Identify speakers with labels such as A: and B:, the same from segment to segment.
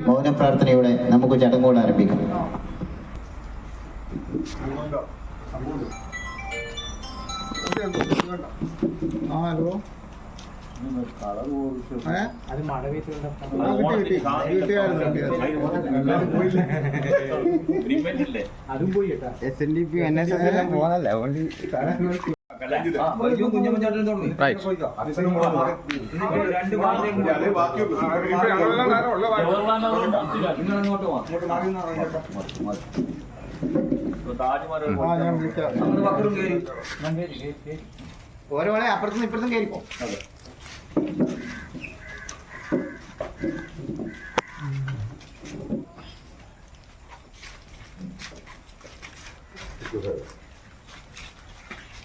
A: മൗന പ്രാർത്ഥനയോടെ നമുക്ക് ചടങ്ങുകൾ ആരംഭിക്കാം
B: ഹലോ?
C: അത് മഴ പെയ്തുകൊണ്ട്? അതും പോയി കേട്ടാ
D: S N D P N S S എല്ലാം പോകുന്നല്ലേ ഓരോ അപ്പുറത്തുനിന്ന് ഇപ്പുറത്തും കയറിപ്പോ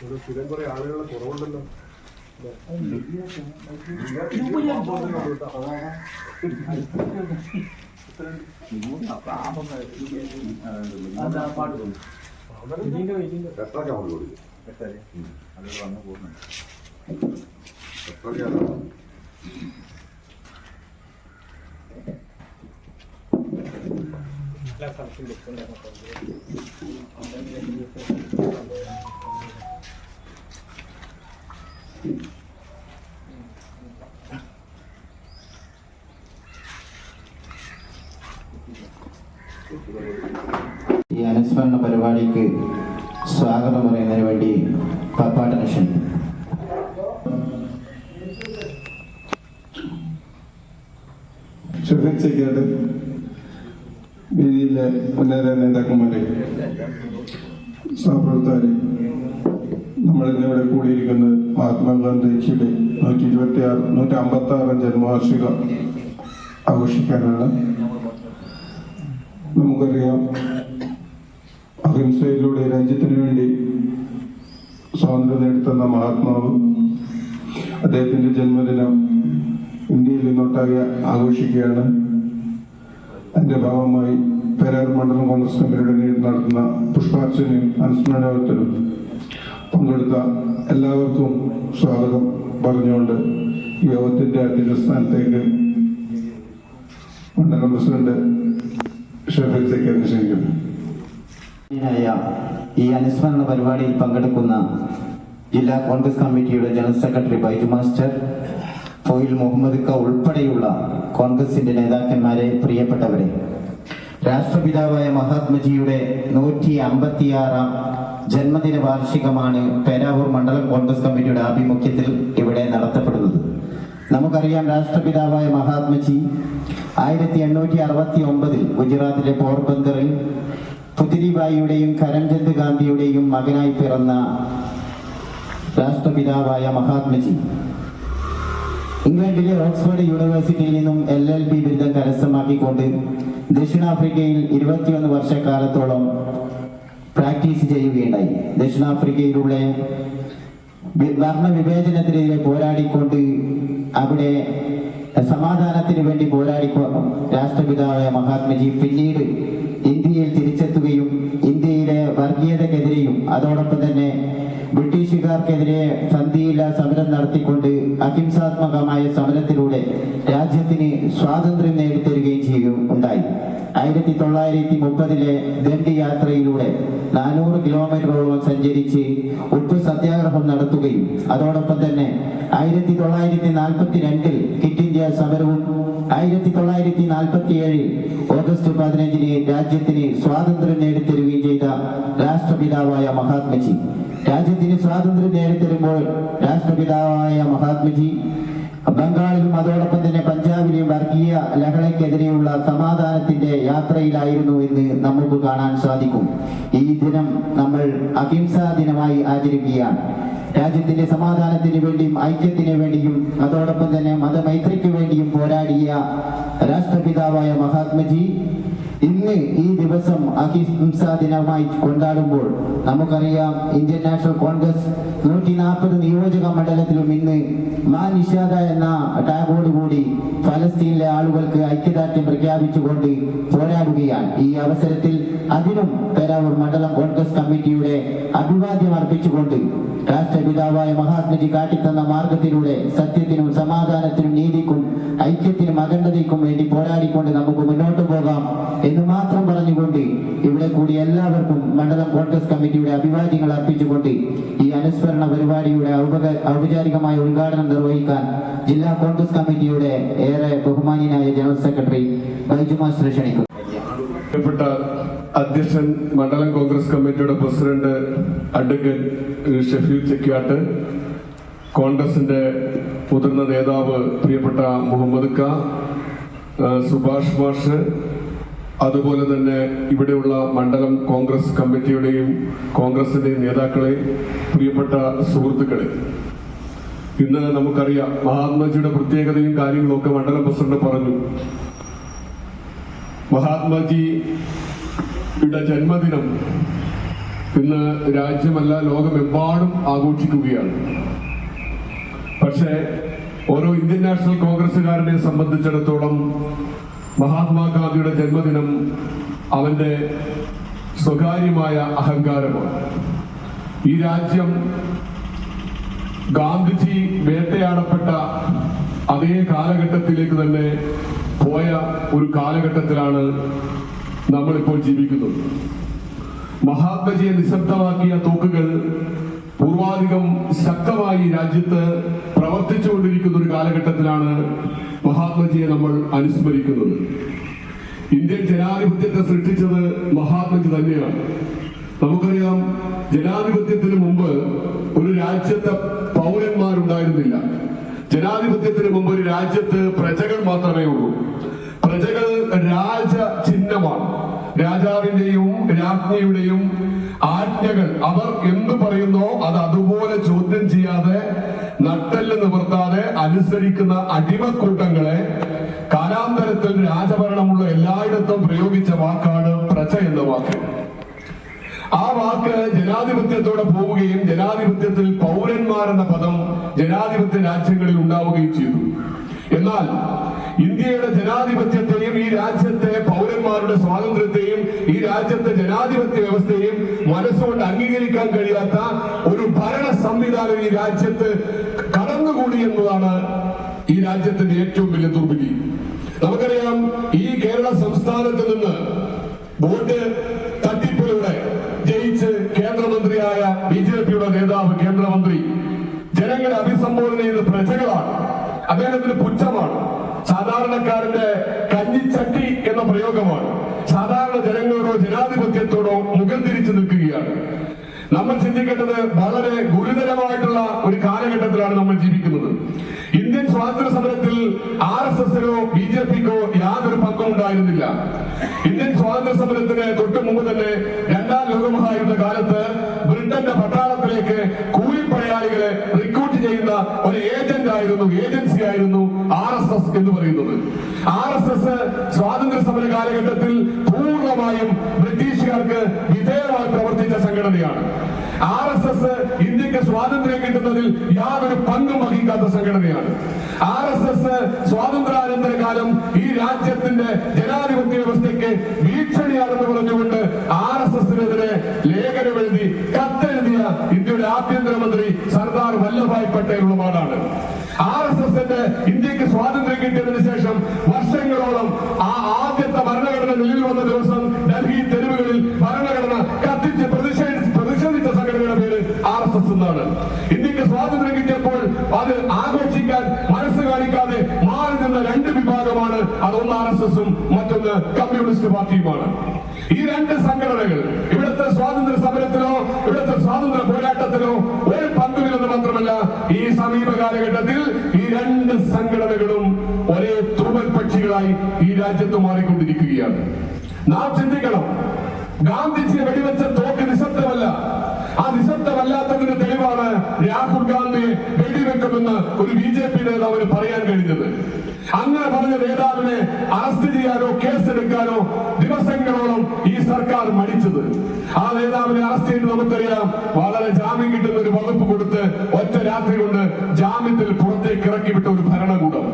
B: ഇവിടെ സ്ഥിരം കുറെ ആളുകളെ കുറവുണ്ടല്ലോ എത്രയ്ക്കാ കൊണ്ട് കൊടുക്കും
A: പരിപാടിക്ക് സ്വാഗതം പറയുന്നതിന് വേണ്ടി പപ്പാട്ട
E: മിഷൻ. വേദിയിലെ മുന്നേറിയ നേതാക്കന്മാരെ സഹപ്രവർത്തകരെ നമ്മൾ ഇന്നിവിടെ കൂടിയിരിക്കുന്നത് മഹാത്മാഗാന്ധിജിയുടെ നൂറ്റി ഇരുപത്തി ആറ് നൂറ്റി അമ്പത്തി ആറാം ജന്മവാർഷികം ആഘോഷിക്കാനാണ്. നമുക്കറിയാം അഹിംസയിലൂടെ രാജ്യത്തിന് വേണ്ടി സ്വാതന്ത്ര്യം മഹാത്മാവ് അദ്ദേഹത്തിന്റെ ജന്മദിനം ഇന്ത്യയിൽ ഇന്നൊട്ടാകെ ആഘോഷിക്കുകയാണ്. അതിന്റെ ഭാഗമായി പെരാർ മണ്ഡലം കോൺഗ്രസ് കമ്മിറ്റിയുടെ നേതൃത്വം നടത്തുന്ന പുഷ്പാർച്ചനയും അനുസ്മരണത്തിലും പങ്കെടുത്ത എല്ലാവർക്കും സ്വാഗതം പറഞ്ഞുകൊണ്ട് യോഗത്തിന്റെ അധ്യക്ഷ സ്ഥാനത്തേക്ക് മണ്ഡലം പ്രസിഡന്റ് ഷെഫീൽ ക്ഷണിക്കുന്നു.
A: ഈ അനുസ്മരണ പരിപാടിയിൽ പങ്കെടുക്കുന്ന ജില്ലാ കോൺഗ്രസ് കമ്മിറ്റിയുടെ ജനറൽ സെക്രട്ടറി ബൈജു മാസ്റ്റർ ഫോയിൽ മുഹമ്മദ് ക ഉൾപ്പെടെയുള്ള കോൺഗ്രസിന്റെ നേതാക്കന്മാരെ പ്രിയപ്പെട്ടവരെ. രാഷ്ട്രപിതാവായ മഹാത്മജിയുടെ നൂറ്റി അമ്പത്തിയാറാം ജന്മദിന വാർഷികമാണ് പേരാവൂർ മണ്ഡലം കോൺഗ്രസ് കമ്മിറ്റിയുടെ ആഭിമുഖ്യത്തിൽ ഇവിടെ നടത്തപ്പെടുന്നത്. നമുക്കറിയാം രാഷ്ട്രപിതാവായ മഹാത്മജി ആയിരത്തി എണ്ണൂറ്റി അറുപത്തി ഒമ്പതിൽ ഗുജറാത്തിലെ പോർബന്ദറിൽ പുതിരിബായിയുടെയും കരംചന്ദ് ഗാന്ധിയുടെയും മകനായി പിറന്ന രാഷ്ട്രപിതാവായ മഹാത്മജി. ഇംഗ്ലണ്ടിലെ ഓക്സ്ഫോർഡ് യൂണിവേഴ്സിറ്റിയിൽ നിന്നും എൽ എൽ ബി ബിരുദം കരസ്ഥമാക്കിക്കൊണ്ട് ദക്ഷിണാഫ്രിക്കയിൽ ഇരുപത്തിയൊന്ന് വർഷക്കാലത്തോളം പ്രാക്ടീസ് ചെയ്യുകയുണ്ടായി. ദക്ഷിണാഫ്രിക്കയിലുള്ള വർണവിവേചനത്തിനെതിരെ പോരാടിക്കൊണ്ട് അവിടെ സമാധാനത്തിന് വേണ്ടി പോരാടിക്കോ രാഷ്ട്രപിതാവായ മഹാത്മജി പിന്നീട് ഇന്ത്യയിൽ തിരിച്ചെത്തുകയും ഇന്ത്യയിലെ വർഗീയതക്കെതിരെയും അതോടൊപ്പം തന്നെ ബ്രിട്ടീഷുകാർക്കെതിരെ സന്ധിയില്ല സമരം നടത്തിക്കൊണ്ട് അഹിംസാത്മകമായ സമരത്തിലൂടെ രാജ്യത്തിന് സ്വാതന്ത്ര്യം നേടിത്തരികയും ചെയ്യുകയും ഉണ്ടായി. ആയിരത്തി തൊള്ളായിരത്തി മുപ്പതിലെ ദണ്ഡി യാത്രയിലൂടെ നാനൂറ് കിലോമീറ്ററോളം സഞ്ചരിച്ച് ഉപ്പ് സത്യാഗ്രഹം നടത്തുകയും അതോടൊപ്പം തന്നെ ആയിരത്തി തൊള്ളായിരത്തി നാൽപ്പത്തി രണ്ടിൽ കിറ്റ് ഇന്ത്യ സമരവും ആയിരത്തി തൊള്ളായിരത്തി നാൽപ്പത്തി ഏഴിൽ ഓഗസ്റ്റ് പതിനഞ്ചിന് രാജ്യത്തിന് സ്വാതന്ത്ര്യം നേടിത്തരുകയും ചെയ്ത രാഷ്ട്രപിതാവായ മഹാത്മജി. രാജ്യത്തിന് സ്വാതന്ത്ര്യം നേടിത്തരുമ്പോൾ രാഷ്ട്രപിതാവായ മഹാത്മജി ബംഗാളിലും അതോടൊപ്പം തന്നെ പഞ്ചാബിലെയും വർഗീയ ലഹളയ്ക്കെതിരെയുള്ള സമാധാനത്തിന്റെ യാത്രയിലായിരുന്നു എന്ന് നമുക്ക് കാണാൻ സാധിക്കും. ഈ ദിനം നമ്മൾ അഹിംസാ ദിനമായി ആചരിക്കുകയാണ്. രാജ്യത്തിന്റെ സമാധാനത്തിന് വേണ്ടിയും ഐക്യത്തിന് വേണ്ടിയും അതോടൊപ്പം തന്നെ മതമൈത്രിക്ക് വേണ്ടിയും പോരാടിയ രാഷ്ട്രപിതാവായ മഹാത്മജി ഇന്ന് ഈ ദിവസം അഹിംസാ ദിനമായി കൊണ്ടാടുമ്പോൾ നമുക്കറിയാം ഇന്ത്യൻ നാഷണൽ കോൺഗ്രസ് നൂറ്റി നാൽപ്പത് നിയോജക മണ്ഡലത്തിലും ഇന്ന് മാ നിഷാദ എന്ന ടാഗോടുകൂടി ഫലസ്തീനിലെ ആളുകൾക്ക് ഐക്യദാർഢ്യം പ്രഖ്യാപിച്ചുകൊണ്ട് പോരാടുകയാണ്. ഈ അവസരത്തിൽ അതിനും പേരാവൂർ മണ്ഡലം കോൺഗ്രസ് കമ്മിറ്റിയുടെ അഭിവാദ്യം അർപ്പിച്ചുകൊണ്ട് രാഷ്ട്രപിതാവായ മഹാത്മജി കാട്ടിത്തന്ന മാർഗത്തിലൂടെ സത്യത്തിനും സമാധാനത്തിനും നീതിക്കും ഐക്യത്തിനും അഖണ്ഡതയ്ക്കും വേണ്ടി പോരാടിക്കൊണ്ട് നമുക്ക് മുന്നോട്ട് പോകാം എന്ന് മാത്രം പറഞ്ഞുകൊണ്ട് ഇവിടെ കൂടി എല്ലാവർക്കും മണ്ഡലം കോൺഗ്രസ് കമ്മിറ്റിയുടെ അഭിവാദ്യങ്ങൾ അർപ്പിച്ചുകൊണ്ട് ഈ അനുസ്മരണ പരിപാടിയുടെ ഔപചാരികമായ ഉദ്ഘാടനം നിർവഹിക്കാൻ ജില്ലാ കോൺഗ്രസ് കമ്മിറ്റിയുടെ ഏറെ ബഹുമാനിയായ ജനറൽ സെക്രട്ടറി ബൈജു മാസ്റ്റർ
F: ക്ഷണിക്കും അധ്യക്ഷൻ മണ്ഡലം കോൺഗ്രസ് കമ്മിറ്റിയുടെ പ്രസിഡന്റ് അഡ്വക്കേറ്റ് ഷഫീൽ ചെക്കിയാട്ട് കോൺഗ്രസിന്റെ മുതിർന്ന നേതാവ് പ്രിയപ്പെട്ട മുഹമ്മദ് ഖാ സുഭാഷ് മാഷ് അതുപോലെ തന്നെ ഇവിടെയുള്ള മണ്ഡലം കോൺഗ്രസ് കമ്മിറ്റിയുടെയും കോൺഗ്രസിന്റെ നേതാക്കളെ പ്രിയപ്പെട്ട സുഹൃത്തുക്കളെ. ഇന്ന് നമുക്കറിയാം മഹാത്മജിയുടെ പ്രത്യേകതയും കാര്യങ്ങളൊക്കെ മണ്ഡലം പ്രസിഡന്റ് പറഞ്ഞു. മഹാത്മാജിയുടെ ജന്മദിനം ഇന്ന് രാജ്യമല്ല ലോകമെമ്പാടും ആഘോഷിക്കുകയാണ്. പക്ഷേ ഓരോ ഇന്ത്യൻ നാഷണൽ കോൺഗ്രസുകാരനെ സംബന്ധിച്ചിടത്തോളം മഹാത്മാഗാന്ധിയുടെ ജന്മദിനം അവന്റെ സ്വകാര്യമായ അഹങ്കാരമാണ്. ഈ രാജ്യം ഗാന്ധിജി വേട്ടയാടപ്പെട്ട അതേ കാലഘട്ടത്തിലേക്ക് തന്നെ പോയ ഒരു കാലഘട്ടത്തിലാണ് നമ്മളിപ്പോൾ ജീവിക്കുന്നത്. മഹാത്മജിയെ നിശബ്ദമാക്കിയ തോക്കുകൾ പൂർവാധികം ശക്തമായി രാജ്യത്ത് പ്രവർത്തിച്ചുകൊണ്ടിരിക്കുന്ന ഒരു കാലഘട്ടത്തിലാണ് മഹാത്മജിയെ നമ്മൾ അനുസ്മരിക്കുന്നത്. ഇന്ത്യൻ ജനാധിപത്യത്തെ സൃഷ്ടിച്ചത് മഹാത്മജി തന്നെയാണ്. നമുക്കറിയാം ജനാധിപത്യത്തിന് മുമ്പ് ഒരു രാജ്യത്തെ പൗരന്മാരുണ്ടായിരുന്നില്ല. ജനാധിപത്യത്തിന് മുമ്പ് ഒരു രാജ്യത്ത് പ്രജകൾ മാത്രമേ ഉള്ളൂ. പ്രജകൾ രാജ ചിഹ്നമാണ് രാജാവിന്റെയും രാജ്ഞിയുടെയും ആജ്ഞകൾ അവർ എന്തു പറയുന്നോ അത് അതുപോലെ ചോദ്യം ചെയ്യാതെ നട്ടെല്ല് നിവർത്താതെ അനുസരിക്കുന്ന അടിമക്കൂട്ടങ്ങളെ കാലാന്തരത്തിൽ രാജഭരണമുള്ള എല്ലായിടത്തും പ്രയോഗിച്ച വാക്കാണ് പ്രജ എന്ന വാക്ക്. ആ വാക്ക് ജനാധിപത്യത്തോടെ പോവുകയും ജനാധിപത്യത്തിൽ പൗരന്മാർ എന്ന പദം ജനാധിപത്യ രാജ്യങ്ങളിൽ ഉണ്ടാവുകയും ചെയ്തു. എന്നാൽ ഇന്ത്യയുടെ ജനാധിപത്യത്തെയും ഈ രാജ്യത്തെ പൗരന്മാരുടെ സ്വാതന്ത്ര്യത്തെയും ഈ രാജ്യത്തെ ജനാധിപത്യ വ്യവസ്ഥയെയും മനസ്സുകൊണ്ട് അംഗീകരിക്കാൻ കഴിയാത്ത ഒരു ഭരണ സംവിധാനം ഈ രാജ്യത്ത് കടന്നുകൂടി എന്നതാണ് ഈ രാജ്യത്തിന്റെ ഏറ്റവും വലിയ ദുർബലി. നമുക്കറിയാം ഈ കേരള സംസ്ഥാനത്ത് നിന്ന് വോട്ട് അദ്ദേഹത്തിന് പുച്ഛമാണ്. സാധാരണക്കാരന്റെ കഞ്ഞിച്ചട്ടി എന്ന പ്രയോഗമാണ്. സാധാരണ ജനങ്ങളോടോ ജനാധിപത്യത്തോടോ മുഖം തിരിച്ചു നിൽക്കുകയാണ്. നമ്മൾ ചിന്തിക്കേണ്ടത് വളരെ ഗുരുതരമായിട്ടുള്ള ഒരു കാലഘട്ടത്തിലാണ് നമ്മൾ ജീവിക്കുന്നത്. ഇന്ത്യൻ സ്വാതന്ത്ര്യ സമരത്തിൽ ആർ എസ് എസിനോ ബി ജെ പിക്കോ യാതൊരു പങ്കും ഉണ്ടായിരുന്നില്ല. ഇന്ത്യൻ സ്വാതന്ത്ര്യ സമരത്തിന് തൊട്ട് മുമ്പ് തന്നെ രണ്ടാം ലോകമഹായുദ്ധ കാലത്ത് ബ്രിട്ടന്റെ പട്ടാളത്തിലേക്ക് ഏജൻസി ആയിരുന്നു ആർ എസ് എസ് എന്ന് പറയുന്നത്. ആർ എസ് എസ് സ്വാതന്ത്ര്യ സമര കാലഘട്ടത്തിൽ പൂർണമായും ബ്രിട്ടീഷുകാർക്ക് വിധേയമായി പ്രവർത്തിച്ച സംഘടനയാണ്. ആർ എസ് എസ് ഇന്ത്യയ്ക്ക് സ്വാതന്ത്ര്യം കിട്ടുന്നതിൽ യാതൊരു പങ്കും വഹിക്കാത്ത സംഘടനയാണ്. ആർ എസ് എസ് സ്വാതന്ത്ര്യാനന്തര കാലം ഈ രാജ്യത്തിന്റെ ജനാധിപത്യ വ്യവസ്ഥയ്ക്ക് വീക്ഷണിയാണെന്ന് പറഞ്ഞുകൊണ്ട് ആർ എസ് എസിനെതിരെ ലേഖനം എഴുതി കത്തെഴുതിയ ഇന്ത്യയുടെ ആഭ്യന്തരമന്ത്രി സർദാർ വല്ലഭായ് പട്ടേലുള്ള പട്ടേലുള്ളമാണ് ആർ എസ് ഇന്ത്യയ്ക്ക് സ്വാതന്ത്ര്യം കിട്ടിയതിനു ശേഷം വർഷങ്ങളോളം ആ ആദ്യത്തെ ഭരണഘടന നിലവിൽ വന്ന ദിവസം ഡൽഹി തെരുവുകളിൽ ഭരണഘടന കത്തിച്ച് പ്രതിഷേധി പ്രതിഷേധിച്ച സംഘടനയുടെ പേര് ആർ എസ് എസ് എന്നാണ്. ഇന്ത്യയ്ക്ക് സ്വാതന്ത്ര്യം കിട്ടിയപ്പോൾ അത് ആഘോഷിക്കാൻ മനസ്സ് കാണിക്കാതെ മാറി നിന്ന രണ്ട് വിഭാഗമാണ് അതൊന്ന് ആർ എസ് എസും മറ്റൊന്ന് കമ്മ്യൂണിസ്റ്റ് പാർട്ടിയുമാണ്. ഈ രണ്ട് സംഘടനകൾ സമീപ കാലഘട്ടത്തിൽ ഈ രണ്ട് സംഘടനകളും ഒരേ തൂവൽ പക്ഷികളായി ഈ രാജ്യത്ത് മാറിക്കൊണ്ടിരിക്കുകയാണ്. നാം ചിന്തിക്കണം. ഗാന്ധിജിയെ വെടിവെച്ച തോക്ക് നിശബ്ദമല്ല. ആ നിശബ്ദമല്ലാത്തതിന്റെ തെളിവാണ് രാഹുൽ ഗാന്ധിയെ വെടിവെക്കുമെന്ന് ഒരു ബി ജെ പി നേതാവിന് പറയാൻ കഴിഞ്ഞത്. അങ്ങനെ പറഞ്ഞ നേതാവിനെ അറസ്റ്റ് ചെയ്യാനോ കേസെടുക്കാനോ ദിവസങ്ങളോളം ഈ സർക്കാർ മടിച്ചത്. ആ നേതാവിനെ അറസ്റ്റ് ചെയ്ത് നമുക്കറിയാം വളരെ ജാമ്യം കിട്ടുന്ന ഒരു വകുപ്പ് കൊടുത്ത് ഒറ്റ രാത്രി കൊണ്ട് ജാമ്യത്തിൽ പുറത്തേക്ക് ഇറക്കി വിട്ട ഒരു ഭരണകൂടം.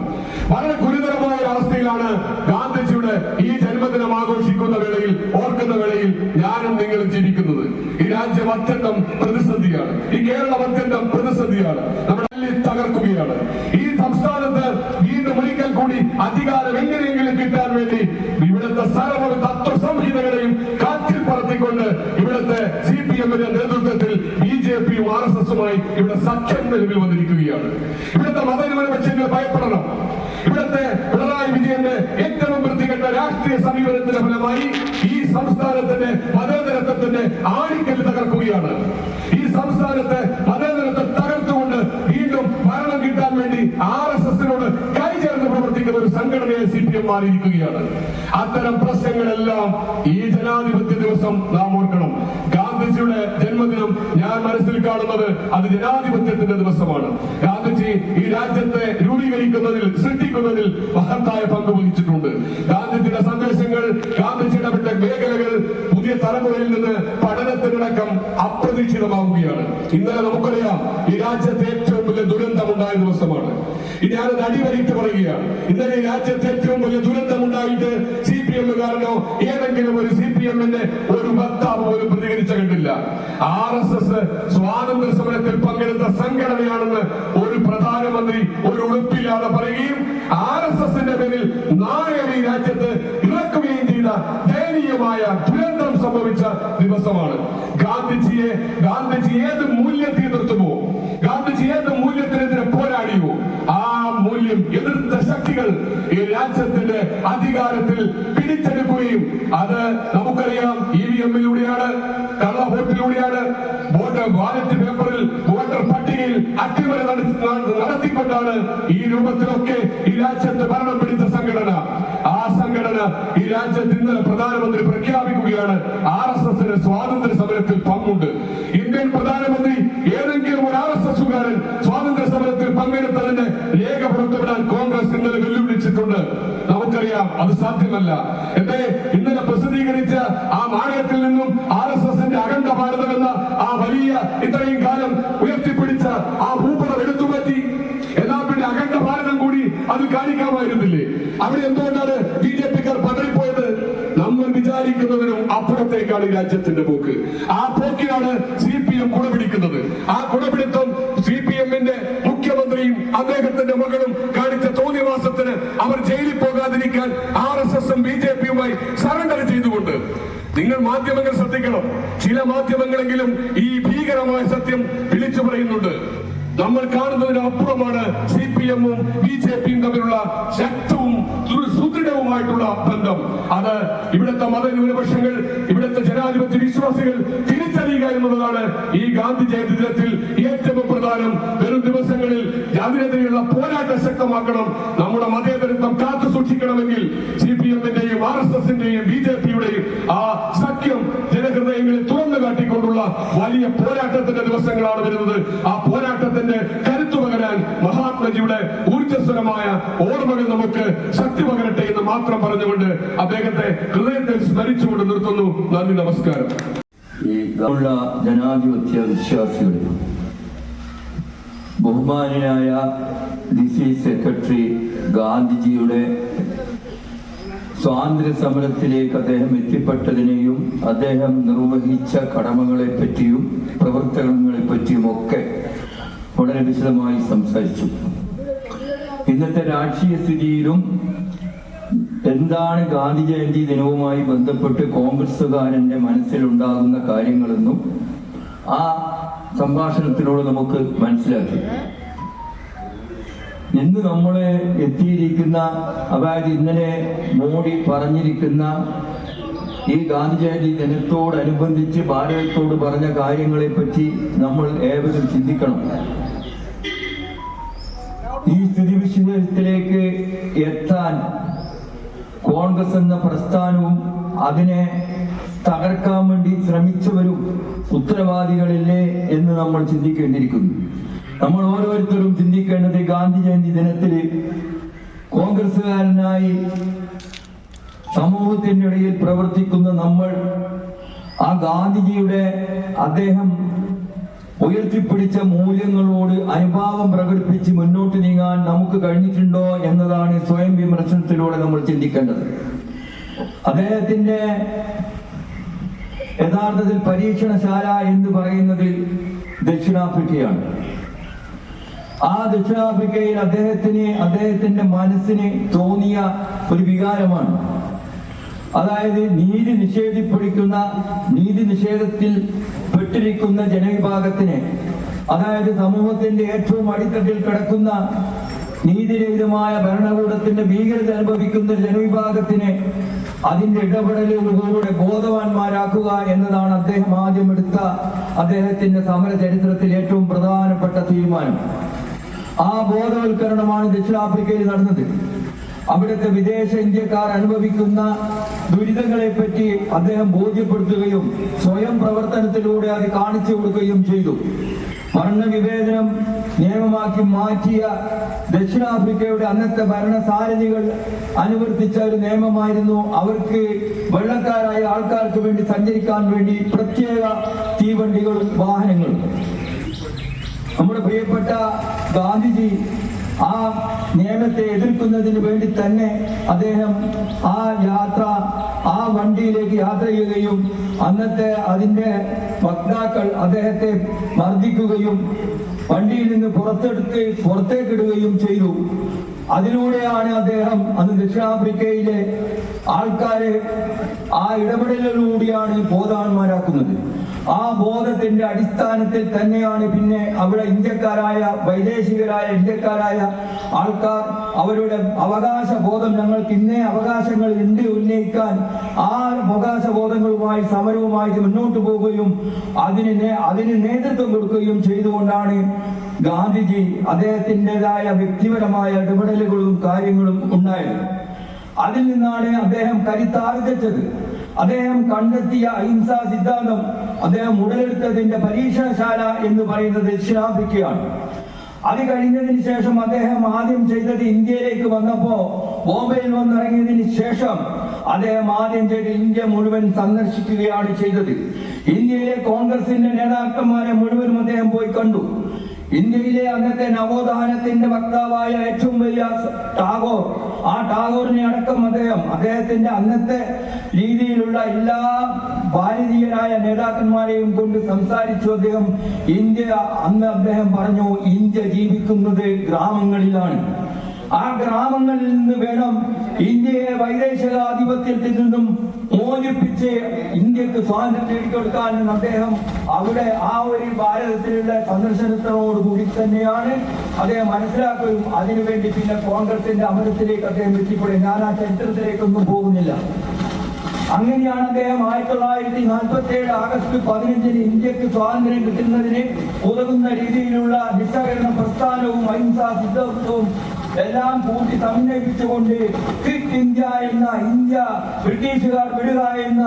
F: വളരെ ഗുരുതരമായ അവസ്ഥയിലാണ് ഗാന്ധിജിയുടെ ഈ ജന്മദിനം ആഘോഷിക്കുന്ന വേളയിൽ ഓർക്കുന്ന വേളയിൽ ഞാനും നിങ്ങളും ജീവിക്കുന്നത്. ഈ രാജ്യം അത്യന്തം പ്രതിസന്ധിയാണ്. ഈ കേരളം അത്യന്തം പ്രതിസന്ധിയാണ്. നമ്മുടെ തകർക്കുകയാണ്. ഈ സംസ്ഥാനത്ത് വീണ്ടും ഒരിക്കൽ കൂടി അധികാരം എങ്ങനെയെങ്കിലും കിട്ടാൻ വേണ്ടി ഇവിടുത്തെ സർവ സംഹിതകളെയും കാറ്റിൽ പറത്തിക്കൊണ്ട് ഇവിടുത്തെ സി പി എമ്മിന്റെ നേതൃത്വത്തിൽ ജെ പിയും ആർ എസ് എസുമായി ഇവിടെ സഖ്യം നിലവിൽ വന്നിരിക്കുകയാണ് ഇവിടുത്തെ മതനിരപക്ഷങ്ങൾ ഭയപ്പെടണം. ഇവിടുത്തെ പിണറായി വിജയന്റെ ഏറ്റവും വൃത്തികെട്ട രാഷ്ട്രീയ സമീപനത്തിന്റെ ഫലമായി ഈ സംസ്ഥാനത്തിന്റെ മതേതരത്വത്തിന്റെ ആണിക്കല്ല് തകർക്കുകയാണ്. ഈ സംസ്ഥാനത്തെ മതേതരത്വം തകർത്തുകൊണ്ട് വീണ്ടും ഭരണം കിട്ടാൻ വേണ്ടി ആർ എസ് എസിനോട് കൈചേർന്ന് പ്രവർത്തിക്കുന്ന ഒരു സംഘടനയെ സി പി എം മാറിയിരിക്കുകയാണ്. അത്തരം പ്രശ്നങ്ങളെല്ലാം ഈ ജനാധിപത്യ ദിവസം നാം ഓർക്കണം ഗാന്ധിജിയുടെ ജന്മദിനം ഞാൻ മനസ്സിൽ കാണുന്നത് അത് ജനാധിപത്യത്തിന്റെ ദിവസമാണ്. ഗാന്ധിജി ഈ രാജ്യത്തെ രൂപീകരിക്കുന്നതിൽ സൃഷ്ടിക്കുന്നതിൽ മഹത്തായ പങ്ക് വഹിച്ചിട്ടുണ്ട്. ഗാന്ധിജിയുടെ സന്ദേശങ്ങൾ ഗാന്ധിജിയുടെ മേഖലകൾ പുതിയ തലമുറയിൽ നിന്ന് പഠനത്തിനടക്കം അപ്രതീക്ഷിതമാവുകയാണ്. ഇന്നലെ നമുക്കറിയാം ഈ രാജ്യത്തെ ഏറ്റവും വലിയ ദുരന്തമുണ്ടായ ദിവസമാണ്. ഇനി ഞാനത് അടിവരയിട്ട് പറയുകയാണ് ഇന്നലെ രാജ്യത്തെ ഏറ്റവും വലിയ ദുരന്തമുണ്ടായിട്ട് സി പി എമ്മുകാരനോ ഏതെങ്കിലും ഒരു സി പി എമ്മിന്റെ കണ്ടില്ല ആർ എസ് എസ് സ്വാതന്ത്ര്യ സമരത്തിൽ പങ്കെടുത്ത സംഘടനയാണെന്ന് ഒരു പ്രധാനമന്ത്രി ഒരു ഉടുപ്പില്ലാതെ പറയുകയും ആർ എസ് എസിന്റെ പേരിൽ നാണയം ഈ രാജ്യത്ത് ഇറക്കുകയും ചെയ്ത ദയനീയമായ ദുരന്തം സംഭവിച്ച ദിവസമാണ്. ഗാന്ധിജിയെ ഗാന്ധിജി ഏത് മൂല്യത്തിൽ നിർത്തുമോ ഗാന്ധിജി ഏത് മൂല്യത്തിനെതിരെ പോരാടിയോ ആ മൂല്യം എതിർത്ത ശക്തികൾ ഈ രാജ്യത്തിന്റെ അധികാരത്തിൽ പിടിച്ചെടുക്കുകയും അത് നമുക്കറിയാം എമ്മിലൂടെയാണ് കള്ള വോട്ടിലൂടെയാണ് വോട്ട് ബാലറ്റ് പേപ്പറിൽ വോട്ടർ പട്ടികയിൽ അട്ടിമറി നടത്തി- നടത്തിക്കൊണ്ടാണ് ഈ രൂപത്തിലൊക്കെ ഈ രാജ്യത്ത് ഭരണം പിടിച്ച സംഘടന. ആ സംഘടന ഈ രാജ്യത്ത് ഇന്നലെ പ്രധാനമന്ത്രി പ്രഖ്യാപിക്കുകയാണ്. ആർ എസ് എസിന് സ്വാതന്ത്ര്യ സമരത്തിൽ പങ്കുണ്ട്. ഇന്ത്യൻ പ്രധാനമന്ത്രി ഏതെങ്കിലും ഒരു ആർ എസ് എസുകാരൻ സ്വാതന്ത്ര്യ സമരത്തിൽ പങ്കെടുത്തതിന് രേഖ പുറത്തുവിടാൻ കോൺഗ്രസ് ഇന്നലെ വെല്ലുവിളിച്ചിട്ടുണ്ട്. നമുക്കറിയാം അത് സാധ്യമല്ല. എന്നെ ഇന്നലെ പ്രസിദ്ധീകരിച്ച ആ നാണയത്തിൽ നിന്നും ആർ എസ് എസിന്റെ അഖണ്ഡ ഭാരതം എന്ന ആ വലിയ ഇത്രയും കാലം ഉയർത്തിപ്പിടിച്ച ആ ഭൂപടം എടുത്തുമാറ്റി എന്നാൽ പിന്നെ അഖണ്ഡ ഭാരതം അത് കാണിക്കാമായിരുന്നില്ലേ? അവിടെ എന്തുകൊണ്ടാണ് ബി ജെ പിക്കാർ പതറിപ്പോയത്? നമ്മൾ വിചാരിക്കുന്നതിനും അപ്പുറത്തേക്കാണ് രാജ്യത്തിന്റെ പോക്ക്. ആ പോക്കിനാണ് സി പി എം കുടപിടിക്കുന്നത്. ആ കുടപിടുത്തം സി പി എമ്മിന്റെ മുഖ്യമന്ത്രിയും അദ്ദേഹത്തിന്റെ മകളും കാണിച്ച തോന്നിവാസത്തിന് അവർ ജയിലിൽ പോകാതിരിക്കാൻ ആർ എസ് എസും ബി ജെ പിയുമായി സറണ്ടർ ചെയ്തുകൊണ്ട്. നിങ്ങൾ മാധ്യമങ്ങൾ ശ്രദ്ധിക്കണം. ചില മാധ്യമങ്ങളെങ്കിലും ഈ ഭീകരമായ സത്യം വിളിച്ചു പറയുന്നുണ്ട്. നമ്മൾ കാണുന്നതിന് അപ്പുറമാണ് സി പി എമ്മും ബി ജെ പിയും തമ്മിലുള്ള ശക്തവും സുദൃഢവുമായിട്ടുള്ള ബന്ധം. അത് ഇവിടുത്തെ മതന്യൂനപക്ഷങ്ങൾ ഇവിടുത്തെ ജനാധിപത്യ വിശ്വാസികൾ തിരിച്ചറിയുക എന്നുള്ളതാണ് ഈ ഗാന്ധി ജയന്തി ദിനത്തിൽ ഏറ്റവും പ്രധാനം. വരും ദിവസങ്ങളിൽ ജാതിനെതിരെയുള്ള പോരാട്ടം ശക്തമാക്കണം. നമ്മുടെ മതേതരത്വം കാത്തു സൂക്ഷിക്കണമെങ്കിൽ സി പി എമ്മിന്റെയും ആർ എസ് എസിന്റെയും ബി ജെ പിയുടെയും ആ സഖ്യം ജനഹൃദയങ്ങളിൽ തുറന്നു കാട്ടിക്കൊണ്ടുള്ള വലിയ പോരാട്ടത്തിന്റെ ദിവസങ്ങളാണ് വരുന്നത്. ആ പോരാട്ടത്തിന്റെ കരുത്തു പകരാൻ മഹാത്മജിയുടെ ഊർജസ്വലമായ ഓർമ്മകൾ നമുക്ക് ശക്തി പകരട്ടെ എന്ന് മാത്രം പറഞ്ഞുകൊണ്ട് അദ്ദേഹത്തെ ഹൃദയത്തിൽ സ്മരിച്ചുകൊണ്ട് നിർത്തുന്നു. നന്ദി നമസ്കാരം.
G: ഈ ഉള്ള ജനാധിപത്യ വിശ്വാസികൾ ബഹുമാനായ ഡി സി സെക്രട്ടറി ഗാന്ധിജിയുടെ സ്വാതന്ത്ര്യ സമരത്തിലേക്ക് അദ്ദേഹം എത്തിപ്പെട്ടതിനെയും അദ്ദേഹം നിർവഹിച്ച കടമകളെ പറ്റിയും പ്രവർത്തനങ്ങളെ പറ്റിയും ഒക്കെ വളരെ വിശദമായി സംസാരിച്ചു. ഇന്നത്തെ രാഷ്ട്രീയ സ്ഥിതിയിലും എന്താണ് ഗാന്ധി ജയന്തി ദിനവുമായി ബന്ധപ്പെട്ട് കോൺഗ്രസുകാരന്റെ മനസ്സിലുണ്ടാകുന്ന കാര്യങ്ങളെന്നും ആ സംഭാഷണത്തിലൂടെ നമുക്ക് മനസ്സിലാക്കി. ഇന്ന് നമ്മളെ എത്തിയിരിക്കുന്ന അതായത് ഇന്നലെ മോഡി പറഞ്ഞിരിക്കുന്ന ഈ ഗാന്ധി ജയന്തി ദിനത്തോടനുബന്ധിച്ച് ഭാരതത്തോട് പറഞ്ഞ കാര്യങ്ങളെ പറ്റി നമ്മൾ ഏവരും ചിന്തിക്കണം. ഈ സ്ഥിതിവിശേഷത്തിലേക്ക് എത്താൻ കോൺഗ്രസ് എന്ന പ്രസ്ഥാനവും അതിനെ തകർക്കാൻ വേണ്ടി ശ്രമിച്ചവരും ഉത്തരവാദികളില്ലേ എന്ന് നമ്മൾ ചിന്തിക്കേണ്ടിയിരിക്കുന്നു. നമ്മൾ ഓരോരുത്തരും ചിന്തിക്കേണ്ടത് ഗാന്ധി ജയന്തി ദിനത്തിൽ കോൺഗ്രസ്സുകാരനായി സമൂഹത്തിന്റെ ഇടയിൽ പ്രവർത്തിക്കുന്ന നമ്മൾ ആ ഗാന്ധിജിയുടെ അദ്ദേഹം ഉയർത്തിപ്പിടിച്ച മൂല്യങ്ങളോട് അനുഭാവം പ്രകടിപ്പിച്ച് മുന്നോട്ട് നീങ്ങാൻ നമുക്ക് കഴിഞ്ഞിട്ടുണ്ടോ എന്നതാണ് സ്വയം വിമർശനത്തിലൂടെ നമ്മൾ ചിന്തിക്കേണ്ടത്. അദ്ദേഹത്തിന്റെ യഥാർത്ഥത്തിൽ പരീക്ഷണശാല എന്ന് പറയുന്നത് ദക്ഷിണാഫ്രിക്കയാണ്. ആ ദക്ഷിണാഫ്രിക്കയിൽ അദ്ദേഹത്തിന് അദ്ദേഹത്തിന്റെ മനസ്സിന് തോന്നിയ ഒരു വികാരമാണ്. അതായത് നീതി നിഷേധിപ്പിടിക്കുന്ന നീതി നിഷേധത്തിൽ പെട്ടിരിക്കുന്ന ജനവിഭാഗത്തിന് അതായത് സമൂഹത്തിന്റെ ഏറ്റവും അടിത്തട്ടിൽ കിടക്കുന്ന നീതിരഹിതമായ ഭരണകൂടത്തിന്റെ ഭീകരത അനുഭവിക്കുന്ന ജനവിഭാഗത്തിന് അതിന്റെ ഇടപെടലുകളിലൂടെ ബോധവാന്മാരാക്കുക എന്നതാണ് അദ്ദേഹം ആദ്യം എടുത്ത അദ്ദേഹത്തിന്റെ സമര ചരിത്രത്തിൽ ഏറ്റവും പ്രധാനപ്പെട്ട തീരുമാനം. ആ ബോധവൽക്കരണമാണ് ദക്ഷിണാഫ്രിക്കയിൽ നടന്നത്. അവിടുത്തെ വിദേശ ഇന്ത്യക്കാർ അനുഭവിക്കുന്ന ദുരിതങ്ങളെ പറ്റി അദ്ദേഹം ബോധ്യപ്പെടുത്തുകയും സ്വയം പ്രവർത്തനത്തിലൂടെ അത് കാണിച്ചു കൊടുക്കുകയും ചെയ്തു. വർണവിവേചനം നിയമമാക്കി മാറ്റിയ ദക്ഷിണാഫ്രിക്കയുടെ അന്നത്തെ ഭരണസാരഥികൾ അനുവർത്തിച്ച ഒരു നിയമമായിരുന്നു. അവർക്ക് വെള്ളക്കാരായ ആൾക്കാർക്ക് വേണ്ടി സഞ്ചരിക്കാൻ വേണ്ടി പ്രത്യേക തീവണ്ടികളും വാഹനങ്ങളും. നമ്മുടെ പ്രിയപ്പെട്ട ഗാന്ധിജി ആ നിയമത്തെ എതിർക്കുന്നതിന് വേണ്ടി തന്നെ അദ്ദേഹം ആ യാത്ര ആ വണ്ടിയിലേക്ക് യാത്ര ചെയ്യുകയും അന്നത്തെ അതിന്റെ വക്താക്കൾ അദ്ദേഹത്തെ മർദ്ദിക്കുകയും വണ്ടിയിൽ നിന്ന് പുറത്തെടുത്ത് പുറത്തേക്കിടുകയും ചെയ്തു. അതിലൂടെയാണ് അദ്ദേഹം അന്ന് ദക്ഷിണാഫ്രിക്കയിലെ ആൾക്കാരെ ആ ഇടപെടലിലൂടെയാണ് ബോധവാന്മാരാക്കുന്നത്. ആ ബോധത്തിന്റെ അടിസ്ഥാനത്തിൽ തന്നെയാണ് പിന്നെ അവിടെ ഇന്ത്യക്കാരായ വൈദേശികരായ ഇന്ത്യക്കാരായ ആൾക്കാർ അവരുടെ അവകാശ ബോധം ഞങ്ങൾക്ക് ഇന്നേ അവകാശങ്ങൾ ഉണ്ട് ഉന്നയിക്കാൻ. ആ അവകാശ ബോധങ്ങളുമായി സമരവുമായി മുന്നോട്ട് പോവുകയും അതിന് അതിന് നേതൃത്വം കൊടുക്കുകയും ചെയ്തുകൊണ്ടാണ് ഗാന്ധിജി അദ്ദേഹത്തിന്റെതായ വ്യക്തിപരമായ ഇടപെടലുകളും കാര്യങ്ങളും ഉണ്ടായത്. അതിൽ നിന്നാണ് അദ്ദേഹം കരുത്താർജിച്ചത്. അദ്ദേഹം കണ്ടെത്തിയ അഹിംസാ സിദ്ധാന്തം അദ്ദേഹം ഉടലെടുത്തതിന്റെ പരീക്ഷണശാല എന്ന് പറയുന്നത് ദക്ഷിണാഫ്രിക്കയാണ്. അത് കഴിഞ്ഞതിന് ശേഷം അദ്ദേഹം ആദ്യം ചെയ്തത് ഇന്ത്യയിലേക്ക് വന്നപ്പോ ബോംബെയിൽ വന്നിറങ്ങിയതിന് ശേഷം അദ്ദേഹം ആദ്യം ചെയ്ത് ഇന്ത്യ മുഴുവൻ സന്ദർശിക്കുകയാണ് ചെയ്തത്. ഇന്ത്യയിലെ കോൺഗ്രസിന്റെ നേതാക്കന്മാരെ മുഴുവനും അദ്ദേഹം പോയി കണ്ടു. ഇന്ത്യയിലെ അന്നത്തെ നവോത്ഥാനത്തിന്റെ വക്താവായ ഏറ്റവും വലിയ ടാഗോർ. ആ ടാഗോറിനെ അടക്കം അദ്ദേഹം അദ്ദേഹത്തിന്റെ അന്നത്തെ രീതിയിലുള്ള എല്ലാ ഭാരതീയരായ നേതാക്കന്മാരെയും കൊണ്ട് സംസാരിച്ചു. അദ്ദേഹം ഇന്ത്യ അന്ന് അദ്ദേഹം പറഞ്ഞു ഇന്ത്യ ജീവിക്കുന്നത് ഗ്രാമങ്ങളിലാണ്. ആ ഗ്രാമങ്ങളിൽ നിന്ന് വേണം ഇന്ത്യയെ വൈദേശികാധിപത്യത്തിൽ നിന്നും മോചിപ്പിച്ച് ഇന്ത്യയ്ക്ക് സ്വാതന്ത്ര്യം നേടിക്കൊടുക്കാൻ അദ്ദേഹം അവിടെ ആ ഒരു ഭാരതത്തിലുള്ള സന്ദർശനത്തോട് കൂടി തന്നെയാണ് അദ്ദേഹം മനസ്സിലാക്കുകയും അതിനുവേണ്ടി പിന്നെ കോൺഗ്രസിന്റെ അമരത്തിലേക്ക് അദ്ദേഹം എത്തിപ്പെടും ഞാൻ ആ ചരിത്രത്തിലേക്കൊന്നും പോകുന്നില്ല. അങ്ങനെയാണ് അദ്ദേഹം ആയിരത്തി തൊള്ളായിരത്തി നാൽപ്പത്തി ഏഴ് ആഗസ്റ്റ് പതിനഞ്ചിന് ഇന്ത്യയ്ക്ക് സ്വാതന്ത്ര്യം കിട്ടുന്നതിന് ഉതകുന്ന രീതിയിലുള്ള നിസ്സഹകരണ പ്രസ്ഥാനവും അഹിംസാ സിദ്ധാന്തവും എല്ലാം കൂട്ടി സമന്വയിപ്പിച്ചുകൊണ്ട് ക്വിറ്റ് ഇന്ത്യ എന്ന ഇന്ത്യ ബ്രിട്ടീഷുകാർ വിടുക എന്ന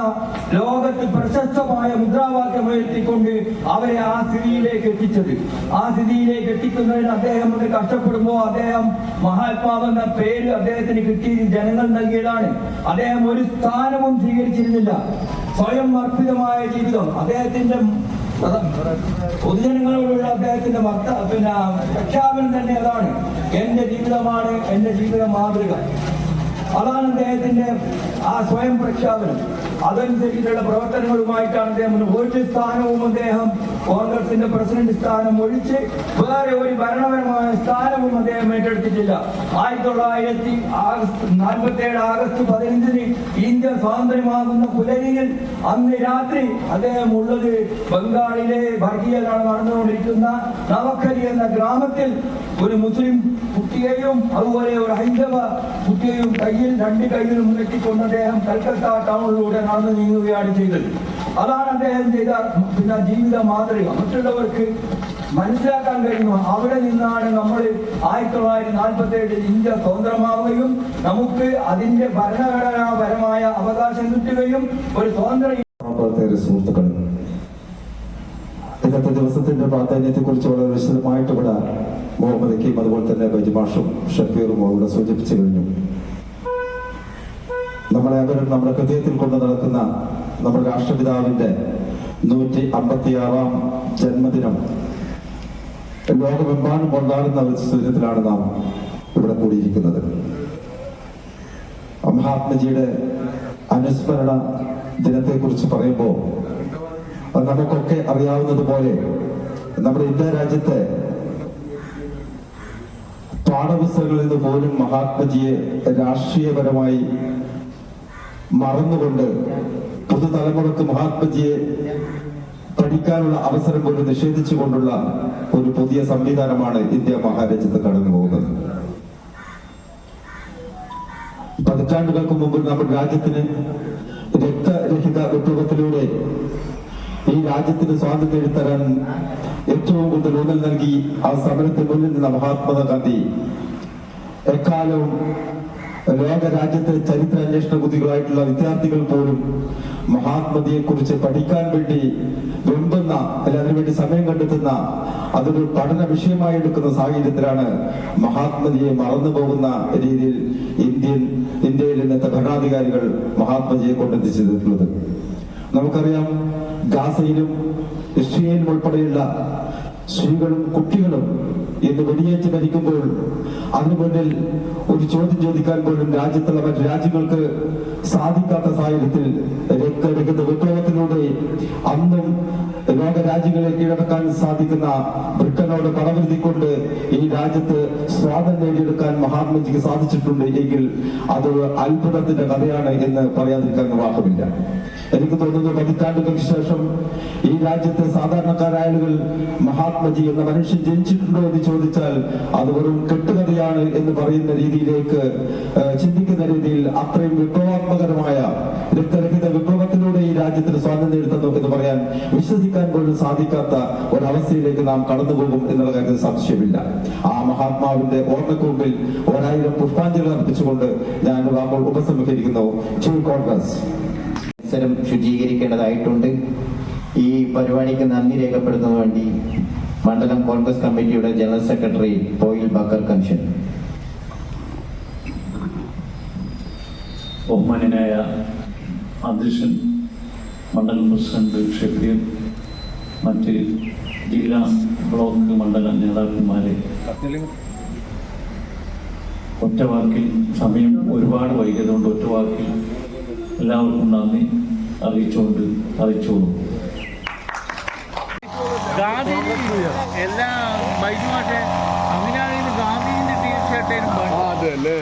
G: ലോകത്ത് പ്രശസ്തമായ മുദ്രാവാക്യം ഉയർത്തിക്കൊണ്ട് അവരെ ആ സ്ഥിതിയിലേക്ക് എത്തിച്ചത്. ആ സ്ഥിതിയിലേക്ക് എത്തിക്കുന്നതിന് അദ്ദേഹം ഒന്ന് കഷ്ടപ്പെടുമ്പോൾ അദ്ദേഹം മഹാത്മാവെന്ന പേര് അദ്ദേഹത്തിന് കിട്ടിയത് ജനങ്ങൾ നൽകിയതാണ്. അദ്ദേഹം ഒരു സ്ഥാനവും സ്വീകരിച്ചിരുന്നില്ല. സ്വയം അർപ്പിതമായ ജീവിതം. അദ്ദേഹത്തിന്റെ പൊതുജനങ്ങളോടുള്ള അദ്ദേഹത്തിന്റെ വർത്ത പിന്നെ പ്രഖ്യാപനം തന്നെ അതാണ്. എന്റെ ജീവിതമാണ് എന്റെ ജീവിത മാതൃക. അതാണ് അദ്ദേഹത്തിന്റെ ആ സ്വയം പ്രഖ്യാപനം അതനുസരിച്ചുള്ള പ്രവർത്തനങ്ങളുമായിട്ടാണ് അദ്ദേഹം ഒരു സ്ഥാനവും അദ്ദേഹം കോൺഗ്രസിന്റെ പ്രസിഡന്റ് സ്ഥാനം ഒഴിച്ച് വേറെ ഒരു ഭരണപരമായ സ്ഥാനവും അദ്ദേഹം ഏറ്റെടുത്തിട്ടില്ല. ആയിരത്തി തൊള്ളായിരത്തി ആഗസ്റ്റ് നാൽപ്പത്തി ഏഴ് ആഗസ്റ്റ് പതിനഞ്ചിന് ഇന്ത്യ സ്വാതന്ത്ര്യമാകുന്ന പുലരിയിൽ അന്ന് രാത്രി അദ്ദേഹം ഉള്ളത് ബംഗാളിലെ വർഗീയതാണ് നടന്നുകൊണ്ടിരിക്കുന്ന നവക്കരി എന്ന ഗ്രാമത്തിൽ ഒരു മുസ്ലിം കുട്ടിയെയും അതുപോലെ ഒരു ഹൈന്ദവ കുട്ടിയെയും കയ്യിൽ രണ്ട് കയ്യിലും കെട്ടിക്കൊണ്ട് അദ്ദേഹം കൽക്കത്ത ടൗണിലൂടെ നടന്നു നീങ്ങുകയാണ് ചെയ്തത്. അതാണ് അദ്ദേഹം ചെയ്ത പിന്നെ ജീവിത മാതൃക. മറ്റുള്ളവർക്ക് മനസ്സിലാക്കാൻ കഴിയുന്നു. അവിടെ നിന്നാണ് നമ്മൾ ആയിരത്തി തൊള്ളായിരത്തി നാൽപ്പത്തി ഏഴിൽ ഇന്ത്യ സ്വതന്ത്രമാവുകയും നമുക്ക് അതിന്റെ ഭരണഘടനാപരമായ അവകാശം കിട്ടുകയും ഒരു സ്വതന്ത്ര
H: സുഹൃത്തുക്കളെ ഇന്നത്തെ ദിവസത്തിന്റെ പ്രാധാന്യത്തെ കുറിച്ച് വളരെ വിശദമായിട്ട് ഇവിടെ മുഹമ്മദ് ഹക്കീം അതുപോലെ തന്നെ ബജിമാഷും ഷഫീറും അവിടെ സൂചിപ്പിച്ചു കഴിഞ്ഞു. നമ്മളെ അവരും നമ്മുടെ ഹൃദയത്തിൽ കൊണ്ട് നടക്കുന്ന നമ്മുടെ രാഷ്ട്രപിതാവിന്റെ നൂറ്റി അമ്പത്തിയാറാം ജന്മദിനം. ലോകമെമ്പാടും കൊണ്ടാടുന്ന ഒരു സ്ഥിരത്തിലാണ് നാം ഇവിടെ കൂടിയിരിക്കുന്നത്. മഹാത്മജിയുടെ അനുസ്മരണ ദിനത്തെക്കുറിച്ച് പറയുമ്പോൾ നമുക്കൊക്കെ അറിയാവുന്നതുപോലെ നമ്മുടെ ഇന്ത്യ രാജ്യത്തെ പാഠപുസ്തകങ്ങളിൽ നിന്ന് പോലും മഹാത്മജിയെ രാഷ്ട്രീയപരമായി മറന്നുകൊണ്ട് പുതുതലമുറക്ക് മഹാത്മജിയെ പഠിക്കാനുള്ള അവസരം പോലും നിഷേധിച്ചുകൊണ്ടുള്ള ഒരു പുതിയ സംവിധാനമാണ് ഇന്ത്യ മഹാരാജ്യത്ത് കടന്നു പോകുന്നത്. പതിറ്റാണ്ടുകൾക്ക് മുമ്പ് നമ്മുടെ രാജ്യത്തിന് രക്തരഹിത വിപ്ലവത്തിലൂടെ ഈ രാജ്യത്തിന് സ്വാതന്ത്ര്യം എഴുത്തരാൻ ഏറ്റവും കൂടുതൽ ഊന്നൽ നൽകി ആ സമരത്തിന് മുന്നിൽ നിന്ന മഹാത്മാഗാന്ധി എക്കാലവും ലോക രാജ്യത്തെ ചരിത്ര അന്വേഷണ ബുദ്ധികളായിട്ടുള്ള വിദ്യാർത്ഥികൾ പോലും മഹാത്മതിയെ കുറിച്ച് പഠിക്കാൻ വേണ്ടി വെമ്പുന്ന അല്ലെ അതിനുവേണ്ടി സമയം കണ്ടെത്തുന്ന അതൊരു പഠന വിഷയമായി എടുക്കുന്ന സാഹചര്യത്തിലാണ് മഹാത്മജിയെ മറന്നു പോകുന്ന രീതിയിൽ ഇന്ത്യൻ ഇന്ത്യയിൽ ഇന്നത്തെ ഭരണാധികാരികൾ മഹാത്മജിയെ കൊണ്ടെത്തിച്ചിട്ടുള്ളത് നമുക്കറിയാം ഗാസയിലും ഇസ്രയേലും ഉൾപ്പെടെയുള്ള സ്ത്രീകളും കുട്ടികളും ഇന്ന് വെടിയേറ്റ് മരിക്കുമ്പോൾ അതിനു മുന്നിൽ ഒരു ചോദ്യം ചോദിക്കാൻ പോലും രാജ്യത്തുള്ള മറ്റു രാജ്യങ്ങൾക്ക് സാധിക്കാത്ത സാഹചര്യത്തിൽ രക്തരഹിത വിപ്ലവത്തിലൂടെ അന്നും ലോക രാജ്യങ്ങളെ കീഴടക്കാൻ സാധിക്കുന്ന ബ്രിട്ടനോട് പടവരുത്തിക്കൊണ്ട് ഈ രാജ്യത്ത് സ്വാതന്ത്ര്യം നേടിയെടുക്കാൻ മഹാത്മജിക്ക് സാധിച്ചിട്ടുണ്ട് എങ്കിൽ അത് അത്ഭുതത്തിന്റെ കഥയാണ് എന്ന് പറയാതിരിക്കാൻ നിർവാഹമില്ല എനിക്ക് തോന്നുന്നു പതിറ്റാണ്ടുകൾക്ക് ശേഷം ഈ രാജ്യത്തെ സാധാരണക്കാരായ ആളുകൾ മഹാത്മജി എന്ന മനുഷ്യൻ ജനിച്ചിട്ടുണ്ടോ എന്ന് ചോദിച്ചാൽ അത് വെറും കെട്ടുകഥയാണ് എന്ന് പറയുന്ന രീതിയിലേക്ക് ചിന്തിക്കുന്ന രീതിയിൽ അത്രയും വിപ്ലവാത്മകരമായ രക്തരഹിത വിപ്ലവത്തിലൂടെ ഈ രാജ്യത്തിന് സ്വാതന്ത്ര്യം നേടുന്നു എന്ന് പറയാൻ വിശ്വസിക്കാൻ പോലും സാധിക്കാത്ത ഒരവസ്ഥയിലേക്ക് നാം കടന്നുപോകും എന്നുള്ള കാര്യത്തിൽ സംശയമില്ല. ആ മഹാത്മാവിന്റെ ഓർമ്മയ്ക്ക് മുമ്പിൽ ഒരായിരം പുഷ്പാഞ്ജലി അർപ്പിച്ചുകൊണ്ട് ഞാൻ വാക്കുകൾ ഉപസംഹരിക്കുന്നു. ചീഫ് കോൺഗ്രസ്
A: പരിസരം ശുചീകരിക്കേണ്ടതായിട്ടുണ്ട്. ഈ പരിപാടിക്ക് നന്ദി രേഖപ്പെടുത്തുന്നതിന് വേണ്ടി മണ്ഡലം കോൺഗ്രസ് കമ്മിറ്റിയുടെ ജനറൽ സെക്രട്ടറി പോയിൽ ബക്കർ കൻഷൻ
I: ബഹുമാനായ അധ്യക്ഷൻ മണ്ഡലം പ്രസിഡന്റ് ഷെഫീർ മറ്റ് ജില്ലാ ബ്ലോക്ക് മണ്ഡല നേതാക്കന്മാരെ. ഒറ്റവാക്കിൽ സമയം ഒരുപാട് വൈകിയതുകൊണ്ട് ഒറ്റ വാക്കിൽ എല്ലാവർക്കും നന്ദി അറിയിച്ചുകൊണ്ട് അറിയിച്ചോളൂ
D: ഗാന്ധിജി എല്ലാ ബൈജു മാഷെ അങ്ങനെയാണെങ്കിൽ ഗാന്ധിജിന്റെ
F: അതല്ലേ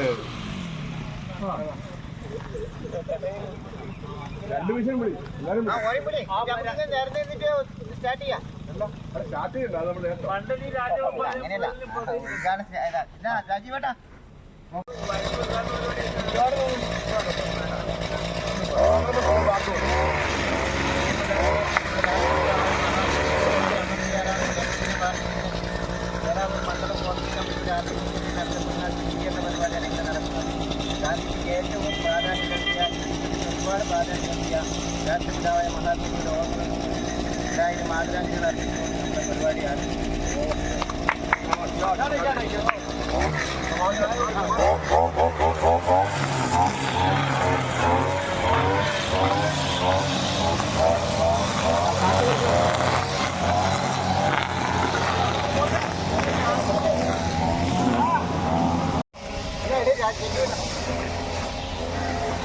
C: രാജീവേട്ടാ കമ്മിറ്റി പരിപാടിയാണ് ഇങ്ങനെ നടക്കുന്നത് ഗാന്ധിജിക്ക് ഏറ്റവും പ്രാധാന്യം നൽകിയ ഒരുപാട് പ്രാധാന്യം നൽകിയ രാഷ്ട്രപിതാവായ മഹാത്മജിയുടെ ഓർമ്മ രണ്ടായിരം ആദരാഞ്ജലികൾ അർപ്പിച്ചുകൊണ്ടുള്ള പരിപാടിയാണ്